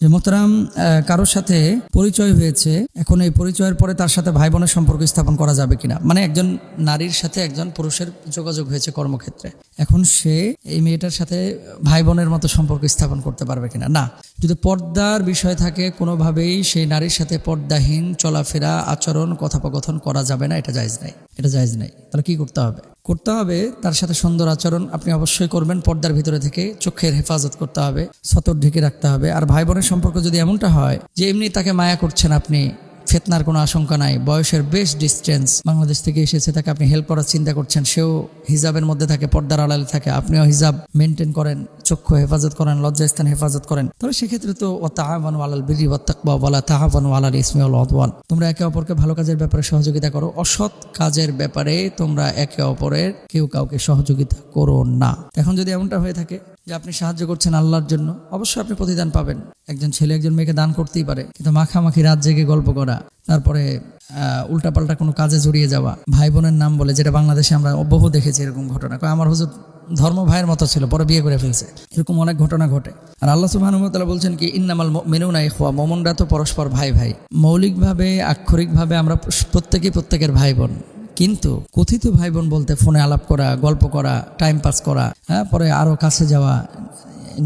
যে মোহতারাম কারোর সাথে পরিচয় হয়েছে, এখন এই পরিচয়ের পরে তার সাথে ভাই বোনের সম্পর্ক স্থাপন করা যাবে কিনা? মানে একজন নারীর সাথে একজন পুরুষের যোগাযোগ হয়েছে কর্মক্ষেত্রে। এখন সে এই মেয়েটার সাথে ভাই বোনের মতো সম্পর্ক স্থাপন করতে পারবে কিনা? না। যদি পর্দার বিষয় থাকে, কোনোভাবেই সেই নারীর সাথে পর্দাহীন, চলাফেরা, আচরণ, কথোপকথন করা যাবে না। এটা জায়জ নাই। এটা জায়জ নাই। তাহলে কি করতে হবে? করতে হবে, তার সাথে সুন্দর আচরণ আপনি অবশ্যই করবেন, পর্দার ভিতরে থেকে চোখের হেফাজত করতে হবে, সতর ঢেকে রাখতে হবে। আর ভাই বোনের সম্পর্ক যদি এমনটা হয় যে এমনি তাকে মায়া করছেন আপনি, ফেতনার কোনো আশঙ্কা নাই, বয়সের বেশ ডিস্টেন্স বাংলাদেশ থেকে এসেছে, তাকে আপনি হেল্প করার চিন্তা করছেন, সেও হিজাবের মধ্যে থাকে, পর্দার আড়ালে থাকে, আপনিও হিজাব মেনটেন করেন। চক্ষু হেফাজত করেন, লজ্জাস্থান হেফাজত করেন। তবে সেক্ষেত্রে তো ও তাহাবানু আলাল বিরি ওয়াত্তাকবা বলা তাহাবানু আলাল ইসমি অদওয়ান তোমরা একে অপরকে ভালো কাজের ব্যাপারে সহযোগিতা করো। অসৎ কাজের ব্যাপারে তোমরা একে অপরের কেউ কাউকে সহযোগিতা করো না। এখন যদি এমনটা হয়ে থাকে যে আপনি সাহায্য করছেন আল্লাহর জন্য, অবশ্যই আপনি প্রতিদান পাবেন। একজন ছেলে একজন মেয়েকে দান করতেই পারে, কিন্তু মাখামাখি রাত জেগে গল্প করা, তারপরে উল্টাপাল্টা কোনো কাজে জড়িয়ে যাওয়া। ভাই বোনের নাম বলে যেটা বাংলাদেশে আমরা বহু দেখেছি এরকম ঘটনা। আমার হুজুর ধর্ম ভাইয়ের মতো ছিল পরে বিয়ে করে ফেলছে। এরকম অনেক ঘটনা ঘটে। আর আল্লাহ সুবাহানুমতাল্লাহ বলছেন কি, ইন্নামাল মেনুনা ইখওয়া মোমনরা তো পরস্পর ভাই ভাই। মৌলিকভাবে, আক্ষরিকভাবে আমরা প্রত্যেকেই প্রত্যেকের ভাই বোন কিন্তু কথিত ভাই বোন বলতে ফোনে আলাপ করা, গল্প করা টাইম পাস করা হ্যাঁ পরে আরও কাছে যাওয়া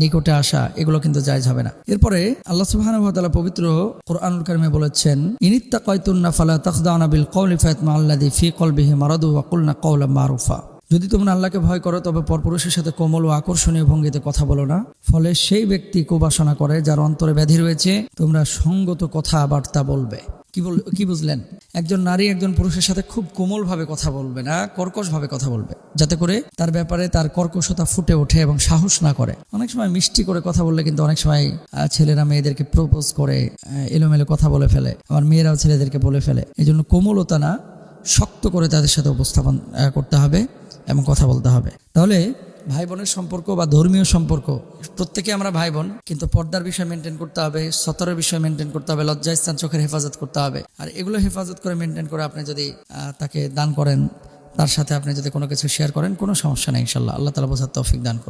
নিকটে আসা, এগুলো কিন্তু জায়জ হবে না। এরপরে আল্লাহ তাআলা পবিত্র কোরআনুল কারিমে বলেছেন ইনিত্তাকাইতুন্না ফালা তাখদাউনা বিল কওলি ফায়াতমা আল্লাযী ফি কলবিহি মারাদু কুলনা কওলান মারুফা। যদি তোমরা আল্লাহকে ভয় করো, তবে পরপুরুষের সাথে কোমল ও আকর্ষণীয় ভঙ্গিতে কথা বলো না। ফলে সেই ব্যক্তি কুবাসনা করে, যার অন্তরে ব্যাধি রয়েছে, তোমরা সঙ্গত কথাবার্তা বলবে। কি বল, কি বুঝলেন? একজন নারী একজন পুরুষের সাথে খুব কোমলভাবে কথা বলবে না, কর্কশভাবে কথা বলবে, যাতে করে তার ব্যাপারে তার কর্কশতা ফুটে ওঠে এবং সাহস না করে। অনেক সময় মিষ্টি করে কথা বললে কিন্তু অনেক সময় ছেলেরা মেয়েদেরকে প্রপোজ করে এলোমেলো কথা বলে ফেলে, আবার মেয়েরাও ছেলেদেরকে বলে ফেলে। এই জন্য কোমলতা না, শক্ত করে তাদের সাথে উপস্থাপন করতে হবে এবং কথা বলতে হবে। তাহলে ভাই বোনের সম্পর্ক বা ধর্মীয় সম্পর্ক, প্রত্যেকে আমরা ভাই বোন কিন্তু পর্দার বিষয় মেনটেন করতে হবে, সতরের বিষয় মেনটেন করতে হবে লজ্জা স্থান চোখের হেফাজত করতে হবে। আর এগুলো হেফাজত করে মেনটেন করে আপনি যদি তাকে দান করেন, তার সাথে আপনি যদি কোনো কিছু শেয়ার করেন, কোনো সমস্যা নেই, ইনশাল্লাহ। আল্লাহ তালা বোঝার তৌফিক দান করুন।